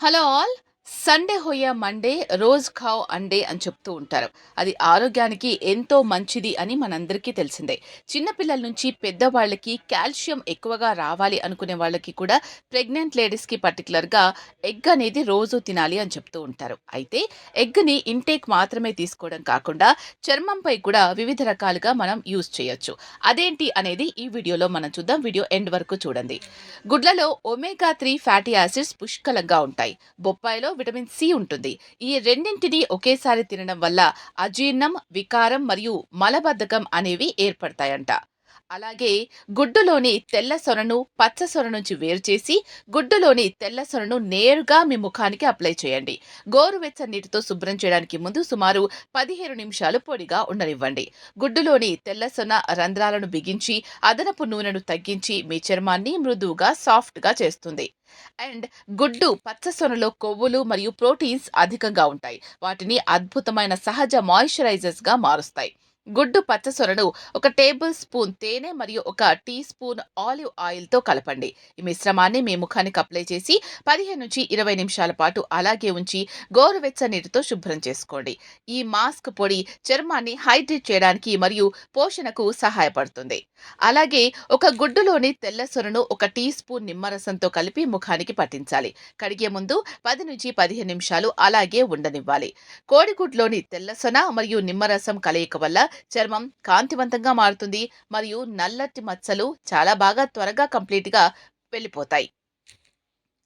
Hello all. Sunday హోయా Monday రోజ్ ఖావ్ అండే అని చెప్తూ ఉంటారు. అది ఆరోగ్యానికి ఎంతో మంచిది అని మనందరికీ తెలిసిందే. చిన్నపిల్లల నుంచి పెద్దవాళ్ళకి కాల్షియం ఎక్కువగా రావాలి అనుకునే వాళ్ళకి కూడా ప్రెగ్నెంట్ లేడీస్కి పర్టికులర్గా ఎగ్ అనేది రోజు తినాలి అని చెప్తూ ఉంటారు. అయితే ఎగ్ని ఇంటేక్ మాత్రమే తీసుకోవడం కాకుండా చర్మంపై కూడా వివిధ రకాలుగా మనం యూజ్ చేయొచ్చు. అదేంటి అనేది ఈ వీడియోలో మనం చూద్దాం. వీడియో ఎండ్ వరకు చూడండి. గుడ్లలో ఒమేగా త్రీ ఫ్యాటీ యాసిడ్స్ పుష్కలంగా ఉంటాయి. బొప్పాయిలో విటమిన్ సి ఉంటుంది. ఈ రెండింటిని ఒకేసారి తినడం వల్ల అజీర్ణం వికారం మరియు మలబద్ధకం అనేవి ఏర్పడతాయంట. అలాగే గుడ్డులోని తెల్ల సొరను పచ్చ సొర నుంచి వేరు చేసి గుడ్డులోని తెల్ల సొరను నేరుగా మీ ముఖానికి అప్లై చేయండి. గోరువెచ్చ నీటితో శుభ్రం చేయడానికి ముందు సుమారు పదిహేను నిమిషాలు పొడిగా ఉండనివ్వండి. గుడ్డులోని తెల్ల సొన రంధ్రాలను బిగించి అదనపు నూనెను తగ్గించి మీ చర్మాన్ని మృదువుగా సాఫ్ట్గా చేస్తుంది. అండ్ గుడ్డు పచ్చ సొనలో కొవ్వులు మరియు ప్రోటీన్స్ అధికంగా ఉంటాయి. వాటిని అద్భుతమైన సహజ మాయిశ్చరైజర్స్గా మారుస్తాయి. గుడ్డు పచ్చసొరను ఒక టేబుల్ స్పూన్ తేనె మరియు ఒక టీ స్పూన్ ఆలివ్ ఆయిల్తో కలపండి. ఈ మిశ్రమాన్ని మీ ముఖానికి అప్లై చేసి పదిహేను నుంచి ఇరవై నిమిషాల పాటు అలాగే ఉంచి గోరువెచ్చ నీటితో శుభ్రం చేసుకోండి. ఈ మాస్క్ పొడి చర్మాన్ని హైడ్రేట్ చేయడానికి మరియు పోషణకు సహాయపడుతుంది. అలాగే ఒక గుడ్డులోని తెల్ల సొరను ఒక టీ స్పూన్ నిమ్మరసంతో కలిపి ముఖానికి పట్టించాలి. కడిగే ముందు పది నుంచి పదిహేను నిమిషాలు అలాగే ఉండనివ్వాలి. కోడిగుడ్లోని తెల్ల సొన మరియు నిమ్మరసం కలయిక వల్ల చర్మం కాంతివంతంగా మారుతుంది మరియు నల్లటి మచ్చలు చాలా బాగా త్వరగా కంప్లీట్గా వెళ్ళిపోతాయి.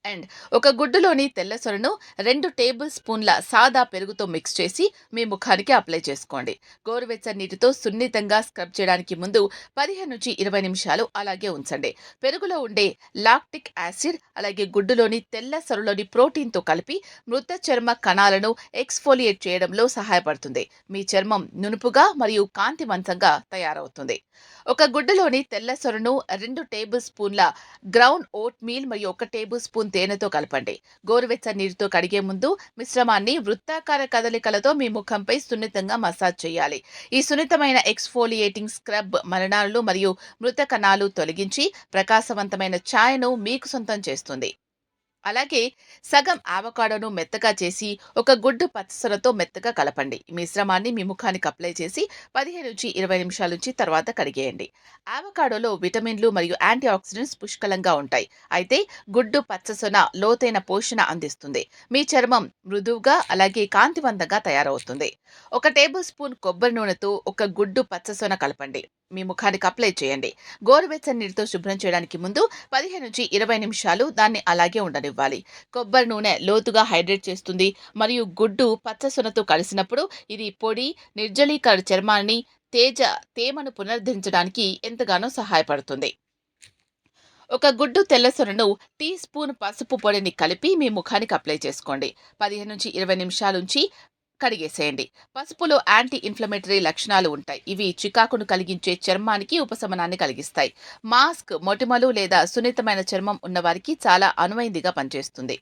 అండ్ ఒక గుడ్డులోని తెల్ల సొరను రెండు టేబుల్ స్పూన్ల సాదా పెరుగుతో మిక్స్ చేసి మీ ముఖానికి అప్లై చేసుకోండి. గోరువెచ్చని నీటితో సున్నితంగా స్క్రబ్ చేయడానికి ముందు పదిహేను నుంచి ఇరవై నిమిషాలు అలాగే ఉంచండి. పెరుగులో ఉండే లాక్టిక్ యాసిడ్ అలాగే గుడ్డులోని తెల్ల సొరలోని ప్రోటీన్తో కలిపి మృత చర్మ కణాలను ఎక్స్ఫోలియేట్ చేయడంలో సహాయపడుతుంది. మీ చర్మం నునుపుగా మరియు కాంతివంతంగా తయారవుతుంది. ఒక గుడ్డులోని తెల్ల సొరను రెండు టేబుల్ స్పూన్ల గ్రౌండ్ ఓట్ మీల్ మరియు ఒక టేబుల్ స్పూన్ తేనెతో కలపండి. గోరువెచ్చ నీటితో కడిగే ముందు మిశ్రమాన్ని వృత్తాకార కదలికలతో మీ ముఖంపై సున్నితంగా మసాజ్ చేయాలి. ఈ సున్నితమైన ఎక్స్ఫోలియేటింగ్ స్క్రబ్ మరణాలు మరియు మృత కణాలు తొలగించి ప్రకాశవంతమైన ఛాయను మీకు సొంతం చేస్తుంది. అలాగే సగం ఆవకాడోను మెత్తగా చేసి ఒక గుడ్డు పచ్చసరతో మెత్తగా కలపండి. ఈ మిశ్రమాన్ని మీ ముఖానికి అప్లై చేసి పదిహేను నుంచి ఇరవై నిమిషాల నుంచి తర్వాత కడిగేయండి. ఆవకాడోలో విటమిన్లు మరియు యాంటీ ఆక్సిడెంట్స్ పుష్కలంగా ఉంటాయి. అయితే గుడ్డు పచ్చసొన లోతైన పోషణ అందిస్తుంది. మీ చర్మం మృదువుగా అలాగే కాంతివంతంగా తయారవుతుంది. ఒక టేబుల్ స్పూన్ కొబ్బరి నూనెతో ఒక గుడ్డు పచ్చసొన కలపండి. మీ ముఖానికి అప్లై చేయండి. గోరువెచ్చని నీటితో శుభ్రం చేయడానికి ముందు పదిహేను నుంచి ఇరవై నిమిషాలు దాన్ని అలాగే ఉండనివ్వాలి. కొబ్బరి నూనె లోతుగా హైడ్రేట్ చేస్తుంది. మరియు గుడ్డు పచ్చసొనతో కలిసినప్పుడు ఇది పొడి నిర్జలీకర చర్మాన్ని తేజ తేమను పునరుద్ధరించడానికి ఎంతగానో సహాయపడుతుంది. ఒక గుడ్డు తెల్లసొనను టీ స్పూన్ పసుపు పొడిని కలిపి మీ ముఖానికి అప్లై చేసుకోండి. పదిహేను నుంచి ఇరవై నిమిషాల నుంచి కడిగేసేయండి. పసుపులో యాంటీ ఇన్ఫ్లమేటరీ లక్షణాలు ఉంటాయి. ఇవి చికాకును కలిగించే చర్మానికి ఉపశమనాన్ని కలిగిస్తాయి. మాస్క్ మొటిమలు లేదా సున్నితమైన చర్మం ఉన్నవారికి చాలా అనువైందిగా పనిచేస్తుంది.